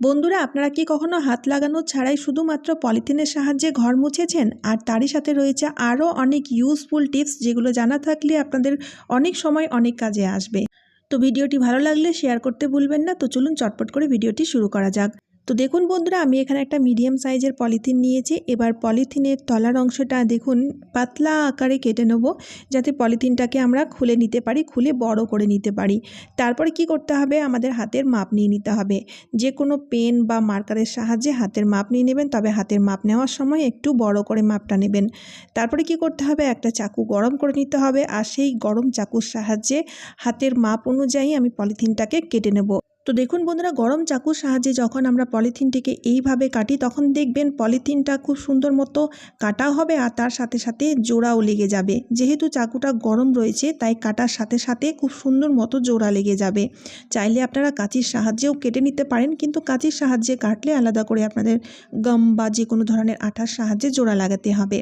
বন্ধুরা, আপনারা কি কখনো হাত লাগানো ছাড়াই শুধুমাত্র পলিথিনের সাহায্যে ঘর মুছেছেন? আর তারই সাথে রয়েছে আরও অনেক ইউজফুল টিপস যেগুলো জানা থাকলে আপনাদের অনেক সময় অনেক কাজে আসবে। তো ভিডিওটি ভালো লাগলে শেয়ার করতে ভুলবেন না। তো চলুন চটপট করে ভিডিওটি শুরু করা যাক। তো দেখুন বন্ধুরা, আমি এখানে একটা মিডিয়াম সাইজের পলিথিন নিয়েছি। এবার পলিথিনের তলার অংশটা দেখুন পাতলা আকারে কেটে নেব, যাতে পলিথিনটাকে আমরা খুলে নিতে পারি, খুলে বড় করে নিতে পারি। তারপরে কি করতে হবে? আমাদের হাতের মাপ নিয়ে নিতে হবে। যে কোনো পেন বা মার্কারের সাহায্যে হাতের মাপ নিয়ে নেবেন, তবে হাতের মাপ নেওয়ার সময় একটু বড় করে মাপটা নেবেন। তারপরে কি করতে হবে? একটা চাকু গরম করে নিতে হবে, আর সেই গরম চাকুর সাহায্যে হাতের মাপ অনুযায়ী আমি পলিথিনটাকে কেটে নেব। তো দেখুন বন্ধুরা, গরম চাকুর সাহায্যে যখন আমরা পলিথিনটিকে এইভাবে কাটি, তখন দেখবেন পলিথিনটা খুব সুন্দর মতো কাটা হবে আর তার সাথে সাথে জোড়াও লেগে যাবে। যেহেতু চাকুটা গরম রয়েছে, তাই কাটার সাথে সাথে খুব সুন্দর মতো জোড়া লেগে যাবে। চাইলে আপনারা কাঁচির সাহায্যেও কেটে নিতে পারেন, কিন্তু কাঁচির সাহায্যে কাটলে আলাদা করে আপনাদের গম বা যে কোনো ধরনের আঠার সাহায্যে জোড়া লাগাতে হবে।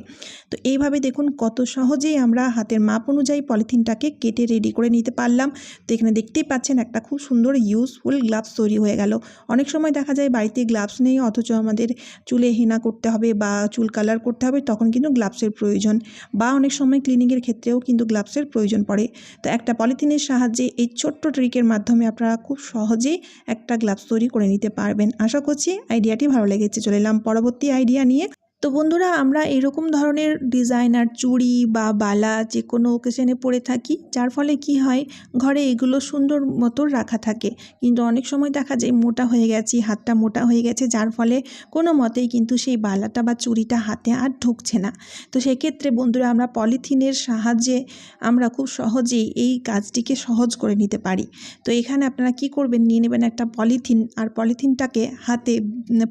তো এইভাবে দেখুন কত সহজেই আমরা হাতের মাপ অনুযায়ী পলিথিনটাকে কেটে রেডি করে নিতে পারলাম। তো এখানে দেখতেই পাচ্ছেন একটা খুব সুন্দর, ইউজফুল গ্লাভস তৈরি হয়ে গেল। অনেক সময় দেখা যায় বাড়িতে গ্লাভস নেই, অথচ আমাদের চুলে হেনা করতে হবে বা চুল কালার করতে হবে, তখন কিন্তু গ্লাভসের প্রয়োজন। বা অনেক সময় ক্লিনিকের ক্ষেত্রেও কিন্তু গ্লাভসের প্রয়োজন পড়ে। তো একটা পলিথিনের সাহায্যে এই ছোট্ট ট্রিকের মাধ্যমে আপনারা খুব সহজেই একটা গ্লাভস তৈরি করে নিতে পারবেন। আশা করছি আইডিয়াটি ভালো লেগেছে। চলে এলাম পরবর্তী আইডিয়া নিয়ে। তো বন্ধুরা, আমরা এরকম ধরনের ডিজাইনার, চুড়ি বা বালা যে কোনো ওকেশনে পরে থাকি, যার ফলে কি হয়, ঘরে এগুলো সুন্দর মতো রাখা থাকে। কিন্তু অনেক সময় দেখা যায়, মোটা হয়ে গেছি, হাতটা মোটা হয়ে গেছে, যার ফলে কোনো মতেই কিন্তু সেই বালাটা বা চুড়িটা হাতে আর ঢুকছে না। তো সেক্ষেত্রে বন্ধুরা, আমরা পলিথিনের সাহায্যে আমরা খুব সহজেই এই কাজটিকে সহজ করে নিতে পারি। তো এখানে আপনারা কি করবেন, নিয়ে নেবেন একটা পলিথিন, আর পলিথিনটাকে হাতে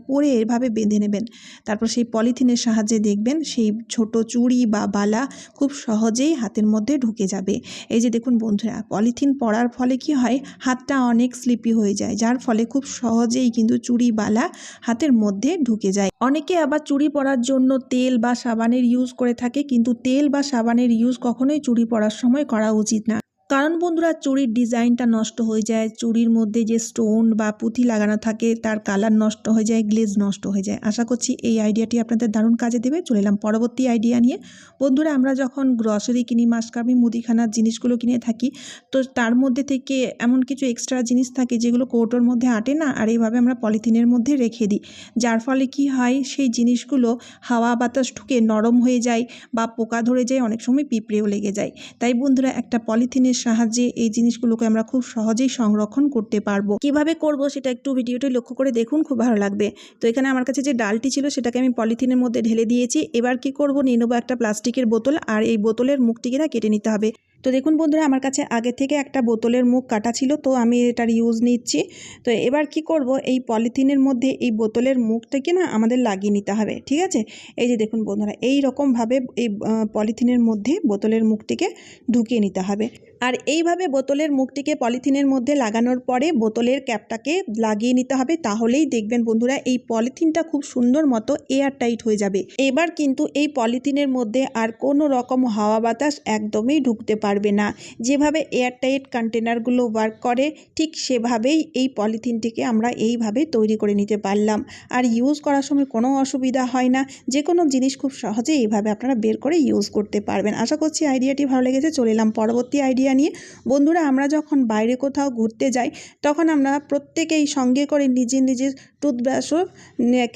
পরে এভাবে বেঁধে নেবেন। তারপর সেই পলিথিনের সাহায্যে দেখবেন সেই ছোট চুড়ি বা বালা খুব সহজেই হাতের মধ্যে ঢুকে যাবে। এই যে দেখুন বন্ধুরা, পলিথিন পরার ফলে কি হয়? হাতটা অনেক স্লিপি হয়ে যায়, যার ফলে খুব সহজেই কিন্তু চুড়ি, বালা হাতের মধ্যে ঢুকে যায়। অনেকে আবার চুড়ি পরার জন্য তেল বা সাবানের ইউজ করে থাকে, কিন্তু তেল বা সাবানের ইউজ কখনোই চুড়ি পরার সময় করা উচিত না। কারণ বন্ধুরা, চুড়ির ডিজাইনটা নষ্ট হয়ে যায়, চুড়ির মধ্যে যে স্টোন বা পুঁথি লাগানো থাকে, তার কালার নষ্ট হয়ে যায়, গ্লেজ নষ্ট হয়ে যায়। আশা করছি এই আইডিয়াটি আপনাদের দারুণ কাজে দেবে। চলে এলাম পরবর্তী আইডিয়া নিয়ে। বন্ধুরা, আমরা যখন গ্রসারি কিনি, মাসকামি, মুদিখানার জিনিসগুলো কিনে থাকি, তো তার মধ্যে থেকে এমন কিছু এক্সট্রা জিনিস থাকে, যেগুলো কৌটোর মধ্যে আটে না, আর এইভাবে আমরা পলিথিনের মধ্যে রেখে দিই। যার ফলে কি হয়, সেই জিনিসগুলো হাওয়া বাতাস ঢুকে নরম হয়ে যায় বা পোকা ধরে যায়, অনেক সময় পিঁপড়েও লেগে যায়। তাই বন্ধুরা, একটা পলিথিনের সাহায্যে এই জিনিসগুলোকে আমরা খুব সহজেই সংরক্ষণ করতে পারব। কীভাবে করব সেটা একটু ভিডিওটি লক্ষ্য করে দেখুন, খুব ভালো লাগবে। তো এখানে আমার কাছে যে ডালটি ছিল সেটাকে আমি পলিথিনের মধ্যে ঢেলে দিয়েছি। এবার কি করব? নিয়ে নেব একটা প্লাস্টিকের বোতল আর এই বোতলের মুখটিকে না কেটে নিতে হবে। তো দেখুন বন্ধুরা, আমার কাছে আগে থেকে একটা বোতলের মুখ কাটা ছিল, তো আমি এটার ইউজ নিচ্ছি। তো এবার কি করব, এই পলিথিনের মধ্যে এই বোতলের মুখটাকে না আমাদের লাগিয়ে নিতে হবে, ঠিক আছে? এই যে দেখুন বন্ধুরা, এই রকমভাবে এই পলিথিনের মধ্যে বোতলের মুখটিকে ঢুকিয়ে নিতে হবে। আর এইভাবে বোতলের মুখটিকে পলিথিনের মধ্যে লাগানোর পরে বোতলের ক্যাপটাকে লাগিয়ে নিতে হবে, তাহলেই দেখবেন বন্ধুরা, এই পলিথিনটা খুব সুন্দর মতো এয়ার টাইট হয়ে যাবে। এবার কিন্তু এই পলিথিনের মধ্যে আর কোনো রকম হাওয়া বাতাস একদমই ঢুকতে পারবে না। যেভাবে এয়ার টাইট কন্টেনারগুলো ওয়ার্ক করে, ঠিক সেভাবেই এই পলিথিনটিকে আমরা এইভাবে তৈরি করে নিতে পারলাম। আর ইউজ করার সময় কোনো অসুবিধা হয় না। যে কোনো জিনিস খুব সহজে এইভাবে আপনারা বের করে ইউজ করতে পারবেন। আশা করছি আইডিয়াটি ভালো লেগেছে, চলে এলাম পরবর্তী আইডিয়া নিয়ে। বন্ধুরা, আমরা যখন বাইরে কোথাও ঘুরতে যাই, তখন আমরা প্রত্যেকেই সঙ্গে করে নিজের নিজের টুথব্রাশও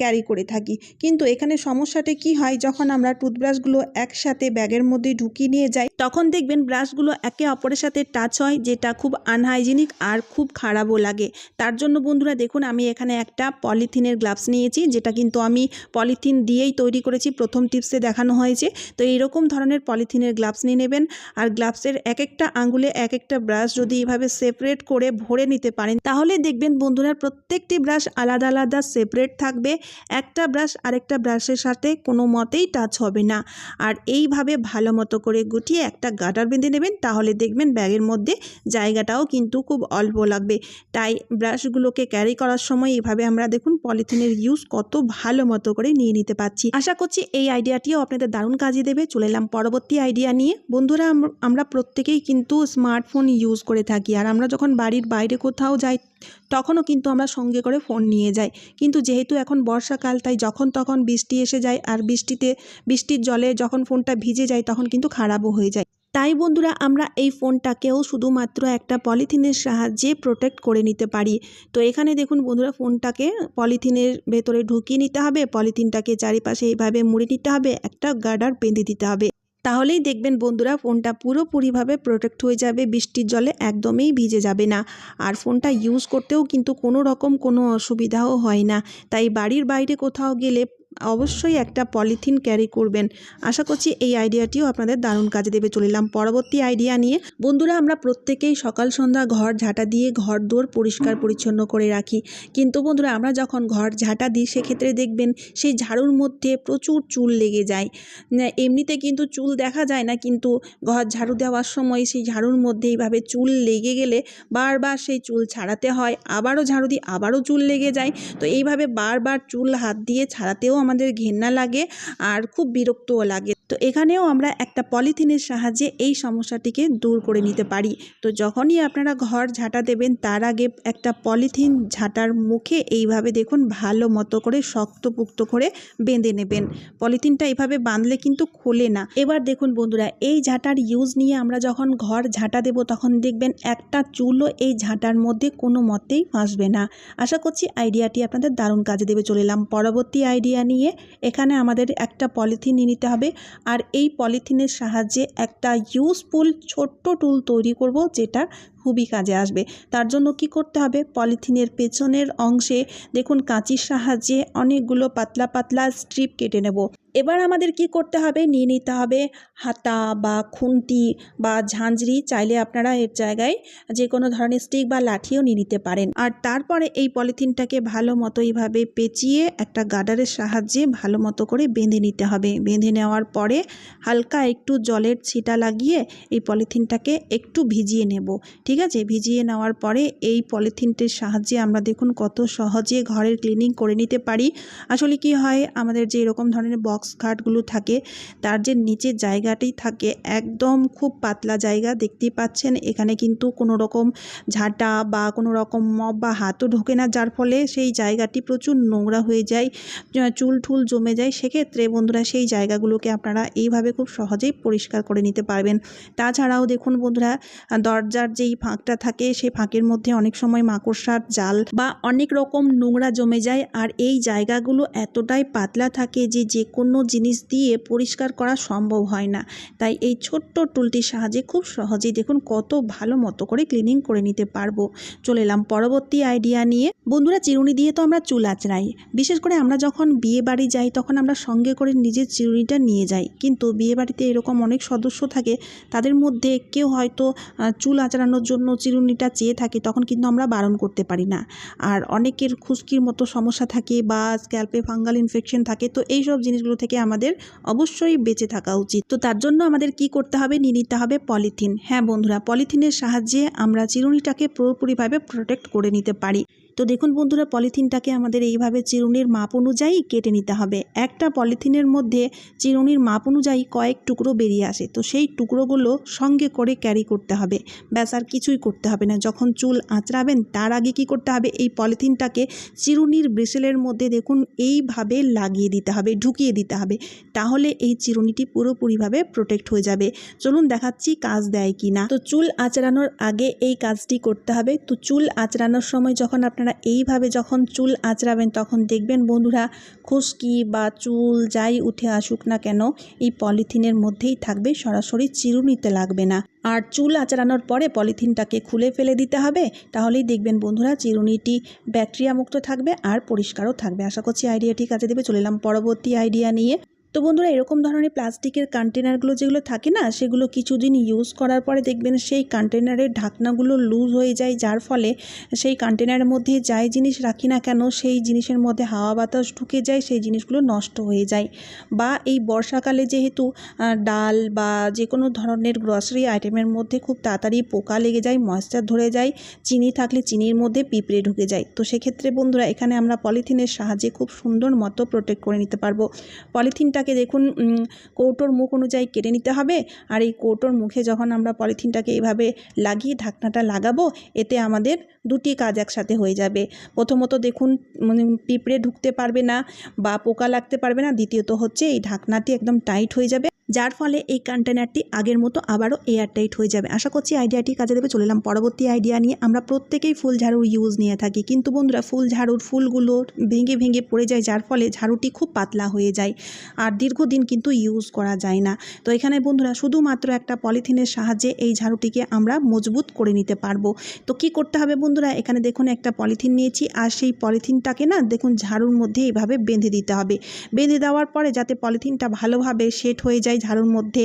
ক্যারি করে থাকি। কিন্তু এখানে সমস্যাটা কি হয়? যখন আমরা টুথব্রাশগুলো একসাথে ব্যাগের মধ্যে ঢুকিয়ে নিয়ে যাই, তখন দেখবেন ব্রাশগুলো একে অপরের সাথে টাচ হয়, যেটা খুব আনহাইজিনিক আর খুব খারাপও লাগে। তার জন্য বন্ধুরা দেখুন, আমি এখানে একটা পলিথিনের গ্লাভস নিয়েছি, যেটা কিন্তু আমি পলিথিন দিয়েই তৈরি করেছি। প্রথম টিপসে দেখানো হয়েছে। তো এইরকম ধরনের পলিথিনের গ্লাভস নিয়ে নেবেন। আর গ্লাভসের এক একটা আঙ্গুলে এক একটা ব্রাশ যদি এভাবে সেপারেট করে ভরে নিতে পারেন, তাহলে দেখবেন বন্ধুরা প্রত্যেকটি ব্রাশ আলাদা আলাদা সেপারেট থাকবে। একটা ব্রাশ আরেকটা ব্রাশের সাথে কোনো মতেই টাচ হবে না। আর এইভাবে ভালো মতো করে গুটিয়ে একটা গাটার বেঁধে নেবেন, তাহলে দেখবেন ব্যাগের মধ্যে জায়গাটাও কিন্তু খুব অল্প লাগবে। তাই ব্রাশগুলোকে ক্যারি করার সময় এভাবে আমরা দেখুন পলিথিনের ইউজ কত ভালো মতো করে নিয়ে নিতে পারছি। আশা করছি এই আইডিয়াটিও আপনাদের দারুণ কাজে দেবে। চলে এলাম পরবর্তী আইডিয়া নিয়ে। বন্ধুরা আমরা প্রত্যেকেই কিন্তু স্মার্টফোন ইউজ করে থাকি। আর আমরা যখন বাড়ির বাইরে কোথাও যাই তখনও কিন্তু আমরা সঙ্গে করে ফোন নিয়ে যাই। কিন্তু যেহেতু এখন বর্ষাকাল, তাই যখন তখন বৃষ্টি এসে যায় আর বৃষ্টিতে, বৃষ্টির জলে যখন ফোনটা ভিজে যায় তখন কিন্তু খারাপও হয়ে যায়। তাই বন্ধুরা, আমরা এই ফোনটাকেও শুধুমাত্র একটা পলিথিনের সাহায্যে প্রোটেক্ট করে নিতে পারি। তো এখানে দেখুন বন্ধুরা, ফোনটাকে পলিথিনের ভেতরে ঢুকিয়ে নিতে হবে, পলিথিনটাকে চারিপাশে এইভাবে মুড়ে নিতে হবে, একটা গার্ডার বেঁধে দিতে হবে। তাহলেই দেখবেন বন্ধুরা ফোনটা পুরোপুরিভাবে প্রোটেক্ট হয়ে যাবে, বৃষ্টির জলে একদমই ভিজে যাবে না। আর ফোনটা ইউজ করতেও কিন্তু কোনো রকম কোনো অসুবিধাও হয় না। তাই বাড়ির বাইরে কোথাও গেলে অবশ্যই একটা পলিথিন ক্যারি করবেন। আশা করছি এই আইডিয়াটিও আপনাদের দারুণ কাজে দেবে। চলিলাম পরবর্তী আইডিয়া নিয়ে। বন্ধুরা, আমরা প্রত্যেকেই সকাল, সন্ধ্যা ঘর ঝাঁটা দিয়ে ঘর দোর পরিষ্কার, পরিচ্ছন্ন করে রাখি। কিন্তু বন্ধুরা, আমরা যখন ঘর ঝাঁটা দিই, সেক্ষেত্রে দেখবেন সেই ঝাড়ুর মধ্যে প্রচুর চুল লেগে যায়। এমনিতে কিন্তু চুল দেখা যায় না, কিন্তু ঘর ঝাড়ু দেওয়ার সময় সেই ঝাড়ুর মধ্যে এইভাবে চুল লেগে গেলে বারবার সেই চুল ছাড়াতে হয়। আবারও ঝাড়ু দিই, আবারও চুল লেগে যায়। তো এইভাবে বারবার চুল হাত দিয়ে ছাড়াতেও আমাদের ঘেন্না লাগে আর খুব বিরক্তও লাগে। তো এখানেও আমরা একটা পলিথিনের সাহায্যে এই সমস্যাটিকে দূর করে নিতে পারি। তো যখনই আপনারা ঘর ঝাঁটা দেবেন, তার আগে একটা পলিথিন ঝাঁটার মুখে এইভাবে দেখুন ভালো মতো করে শক্তপুক্ত করে বেঁধে নেবেন। পলিথিনটা এভাবে বাঁধলে কিন্তু খোলে না। এবার দেখুন বন্ধুরা, এই ঝাঁটার ইউজ নিয়ে আমরা যখন ঘর ঝাঁটা দেব, তখন দেখবেন একটা চুলও এই ঝাঁটার মধ্যে কোনো মতেই ফাঁসবে না। আশা করছি আইডিয়াটি আপনাদের দারুণ কাজে দেবে। চলে এলাম পরবর্তী আইডিয়া নিয়ে এখানে আমাদের একটা পলিথিন নিয়ে নিতে হবে। আর এই পলিথিনের সাহায্যে একটা ইউজফুল ছোট্ট টুল তৈরি করব যেটা খুবই কাজে আসবে। তার জন্য কি করতে হবে? পলিথিনের পেছনের অংশে দেখুন কাঁচির সাহায্যে অনেকগুলো পাতলা পাতলা স্ট্রিপ কেটে নেব। এবার আমাদের কি করতে হবে? নিয়ে নিতে হবে হাতা বা খুন্তি বা ঝাঁঝরি। চাইলে আপনারা এর জায়গায় যে কোনো ধরনের স্টিক বা লাঠিও নিয়ে নিতে পারেন। আর তারপরে এই পলিথিনটাকে ভালো মতো এইভাবে পেঁচিয়ে একটা গার্ডারের সাহায্যে ভালো মতো করে বেঁধে নিতে হবে। বেঁধে নেওয়ার পরে হালকা একটু জলের ছিটা লাগিয়ে এই পলিথিনটাকে একটু ভিজিয়ে নেব। ঠিক আছে? ভিজিয়ে নেওয়ার পরে এই পলিথিনটির সাহায্যে আমরা দেখুন কত সহজে ঘরের ক্লিনিং করে নিতে পারি। আসলে কি হয়? আমাদের যে এরকম ধরনের বক্স খাটগুলো থাকে, তার যে নিচের জায়গাটি থাকে একদম খুব পাতলা জায়গা, দেখতেই পাচ্ছেন। এখানে কিন্তু কোনো রকম ঝাঁটা বা কোনো রকম মপ বা হাতও ঢোকে না, যার ফলে সেই জায়গাটি প্রচুর নোংরা হয়ে যায় চুল ঠুল জমে যায়। সেক্ষেত্রে বন্ধুরা সেই জায়গাগুলোকে আপনারা এইভাবে খুব সহজেই পরিষ্কার করে নিতে পারবেন। তাছাড়াও দেখুন বন্ধুরা, দরজার যেই ফাঁকটা থাকে, সেই ফাঁকের মধ্যে অনেক সময় মাকড়সার জাল বা অনেক রকম নোংরা জমে যায়। আর এই জায়গাগুলো এতটাই পাতলা থাকে যে যে কোনো জিনিস দিয়ে পরিষ্কার করা সম্ভব হয় না। তাই এই ছোট্ট টুলটির সাহায্যে খুব সহজেই দেখুন কত ভালো মতো করে ক্লিনিং করে নিতে পারব। চলে এলাম পরবর্তী আইডিয়া নিয়ে। বন্ধুরা, চিরুনি দিয়ে তো আমরা চুল আঁচড়াই। বিশেষ করে আমরা যখন বিয়ে বাড়ি যাই, তখন আমরা সঙ্গে করে নিজের চিরুনিটা নিয়ে যাই। কিন্তু বিয়ে বাড়িতে এরকম অনেক সদস্য থাকে, তাদের মধ্যে কেউ হয়তো চুল আঁচড়ানোর জন্য চিরুনিটা চেয়ে থাকে, তখন কিন্তু আমরা বারণ করতে পারি না। আর অনেকের খুশকির মতো সমস্যা থাকে বা স্ক্যাল্পে ফাঙ্গাল ইনফেকশন থাকে, তো এই সব জিনিসগুলো থেকে আমাদের অবশ্যই বেঁচে থাকা উচিত। তো তার জন্য আমাদের কি করতে হবে? নিয়ে নিতে হবে পলিথিন। হ্যাঁ বন্ধুরা, পলিথিনের সাহায্যে আমরা চিরুনিটাকে পুরোপুরিভাবে প্রোটেক্ট করে নিতে পারি। তো দেখুন বন্ধুরা, পলিথিনটাকে আমাদের এইভাবে চিরুনির মাপ অনুযায়ী কেটে নিতে হবে। একটা পলিথিনের মধ্যে চিরুনির মাপ অনুযায়ী কয়েক টুকরো বেরিয়ে আসে, তো সেই টুকরোগুলো সঙ্গে করে ক্যারি করতে হবে। ব্যাস, আর কিছুই করতে হবে না। যখন চুল আঁচড়াবেন, তার আগে কি করতে হবে? এই পলিথিনটাকে চিরুনির ব্রেসেলের মধ্যে দেখুন এইভাবে লাগিয়ে দিতে হবে, ঢুকিয়ে দিতে হবে। তাহলে এই চিরুনিটি পুরোপুরিভাবে প্রোটেক্ট হয়ে যাবে। চলুন দেখাচ্ছি কাজ দেয় কি না তো চুল আঁচড়ানোর আগে এই কাজটি করতে হবে। তো চুল আঁচড়ানোর সময় যখন আপনারা এইভাবে যখন চুল আঁচড়াবেন, তখন দেখবেন বন্ধুরা খুশকি বা চুল যাই উঠে আসুক না কেন, এই পলিথিনের মধ্যেই থাকবে, সরাসরি চিরুনিতে লাগবে না। আর চুল আঁচড়ানোর পরে পলিথিনটাকে খুলে ফেলে দিতে হবে, তাহলেই দেখবেন বন্ধুরা চিরুনিটি ব্যাকটেরিয়া মুক্ত থাকবে আর পরিষ্কারও থাকবে। আশা করছি আইডিয়াটি কাজে দেবে, চলে এলাম পরবর্তী আইডিয়া নিয়ে। তো বন্ধুরা, এরকম ধরনের প্লাস্টিকের কন্টেনারগুলো যেগুলো থাকে না, সেগুলো কিছুদিন ইউজ করার পরে দেখবেন সেই কন্টেনারের ঢাকনাগুলো লুজ হয়ে যায়। যার ফলে সেই কন্টেনারের মধ্যে যাই জিনিস রাখি না কেন, সেই জিনিসের মধ্যে হাওয়া বাতাস ঢুকে যায়, সেই জিনিসগুলো নষ্ট হয়ে যায়। বা এই বর্ষাকালে যেহেতু ডাল বা যে কোনো ধরনের গ্রসারি আইটেমের মধ্যে খুব তাড়াতাড়ি পোকা লেগে যায় ময়েশ্চার ধরে যায়, চিনি থাকলে চিনির মধ্যে পিঁপড়ে ঢুকে যায়। তো সেক্ষেত্রে বন্ধুরা, এখানে আমরা পলিথিনের সাহায্যে খুব সুন্দর মতো প্রোটেক্ট করে নিতে পারব। পলিথিনটাকে দেখুন কৌটোর মুখ অনুযায়ী কেটে নিতে হবে। আর এই কৌটোর মুখে যখন আমরা পলিথিনটাকে এভাবে লাগিয়ে ঢাকনাটা লাগাবো, এতে আমাদের দুটি কাজ একসাথে হয়ে যাবে। প্রথমত দেখুন মানে পিঁপড়ে ঢুকতে পারবে না বা পোকা লাগতে পারবে না। দ্বিতীয়ত হচ্ছে এই ঢাকনাটি একদম টাইট হয়ে যাবে। যার ফলে এই কন্টেনারটি আগের মতো আবারও এয়ার টাইট হয়ে যাবে। আশা করছি আইডিয়াটি কাজে দেবে। চলে এলাম পরবর্তী আইডিয়া নিয়ে। আমরা প্রত্যেকেই ফুল ঝাড়ুর ইউজ নিয়ে থাকি। কিন্তু বন্ধুরা, ফুল ঝাড়ুর ফুলগুলো ভেঙে ভেঙে পড়ে যায়, যার ফলে ঝাড়ুটি খুব পাতলা হয়ে যায় আর দীর্ঘদিন কিন্তু ইউজ করা যায় না। তো এখানে বন্ধুরা, শুধুমাত্র একটা পলিথিনের সাহায্যে এই ঝাড়ুটিকে আমরা মজবুত করে নিতে পারব। তো কি করতে হবে বন্ধুরা? এখানে দেখুন, একটা পলিথিন নিয়েছি আর সেই পলিথিনটাকে না, দেখুন, ঝাড়ুর মধ্যে এইভাবে বেঁধে দিতে হবে। বেঁধে দেওয়ার পরে যাতে পলিথিনটা ভালোভাবে সেট হয়ে যায় ঝাড়ুর মধ্যে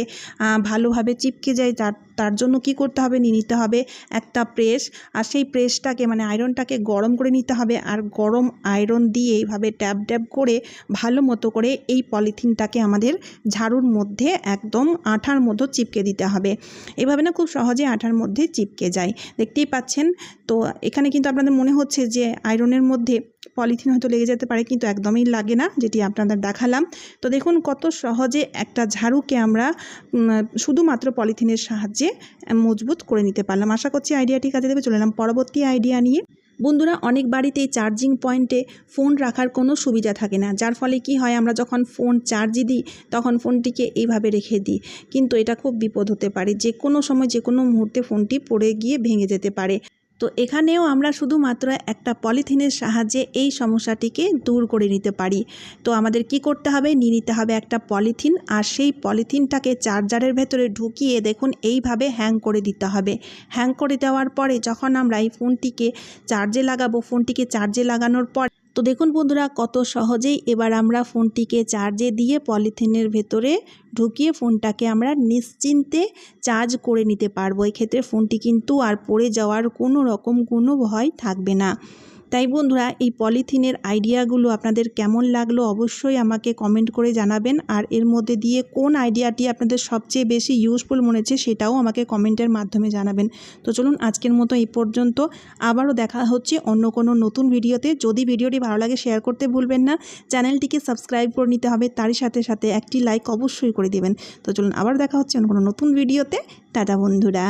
ভালোভাবে চিপকে যায়, তার তার জন্য কি করতে হবে? নিয়ে নিতে হবে একটা প্রেস, আর সেই প্রেসটাকে মানে আয়রনটাকে গরম করে নিতে হবে, আর গরম আয়রন দিয়ে এইভাবে ট্যাপ ট্যাপ করে ভালো মতো করে এই পলিথিনটাকে আমাদের ঝাড়ুর মধ্যে একদম আঠার মতো চিপকে দিতে হবে। এভাবে না খুব সহজে আঠার মধ্যে চিপকে যায়। দেখতেই পাচ্ছেন? তো এখানে কিন্তু আপনাদের মনে হচ্ছে যে আয়রনের মধ্যে পলিথিন হয়তো লেগে যেতে পারে, কিন্তু একদমই লাগে না, যেটি আপনাদের দেখালাম। তো দেখুন কত সহজে একটা ঝাড়ুকে আমরা শুধুমাত্র পলিথিনের সাহায্যে মজবুত করে নিতে পারলাম। আশা করছি আইডিয়াটি কাজে দেবে। চলে এলাম পরবর্তী আইডিয়া নিয়ে। বন্ধুরা, অনেক বাড়িতেই চার্জিং পয়েন্টে ফোন রাখার কোনো সুবিধা থাকে না, যার ফলে কি হয়, আমরা যখন ফোন চার্জে দিই, তখন ফোনটিকে এইভাবে রেখে দিই। কিন্তু এটা খুব বিপদ হতে পারে যে কোনো সময় যে কোনো মুহূর্তে ফোনটি পড়ে গিয়ে ভেঙে যেতে পারে। তো এখানেও আমরা শুধুমাত্র একটা পলিথিনের সাহায্যে এই সমস্যাটিকে দূর করে নিতে পারি। তো আমাদের কি করতে হবে? নিয়ে নিতে হবে একটা পলিথিন আর সেই পলিথিনটাকে চার্জারের ভেতরে ঢুকিয়ে দেখুন, এইভাবে হ্যাং করে দিতে হবে। হ্যাং করে দেওয়ার পরে যখন আমরা এই ফোনটিকে চার্জে লাগাবো, ফোনটিকে চার্জে লাগানোর পর তো দেখুন বন্ধুরা, কত সহজেই এবার আমরা ফোনটিকে চার্জে দিয়ে পলিথিনের ভেতরে ঢুকিয়ে ফোনটাকে আমরা নিশ্চিন্তে চার্জ করে নিতে পারব। এক্ষেত্রে ফোনটি কিন্তু আর পড়ে যাওয়ার কোনো রকম কোনো ভয় থাকবে না। তাই বন্ধুরা, এই পলিথিনের আইডিয়াগুলো আপনাদের কেমন লাগল অবশ্যই আমাকে কমেন্ট করে জানাবেন। আর এর মধ্যে দিয়ে কোন আইডিয়াটি আপনাদের সবচেয়ে বেশি ইউজফুল মনে হচ্ছে সেটাও আমাকে কমেন্টের মাধ্যমে জানাবেন। তো চলুন, আজকের মতো এই পর্যন্ত। আবারও দেখা হচ্ছে অন্য কোনো নতুন ভিডিওতে। যদি ভিডিওটি ভালো লাগে শেয়ার করতে ভুলবেন না। চ্যানেলটিকে সাবস্ক্রাইব করে নিতে হবে। তারই সাথে সাথে একটি লাইক অবশ্যই করে দেবেন। তো চলুন আবার দেখা হচ্ছে অন্য কোনো নতুন ভিডিওতে। টাটা বন্ধুরা।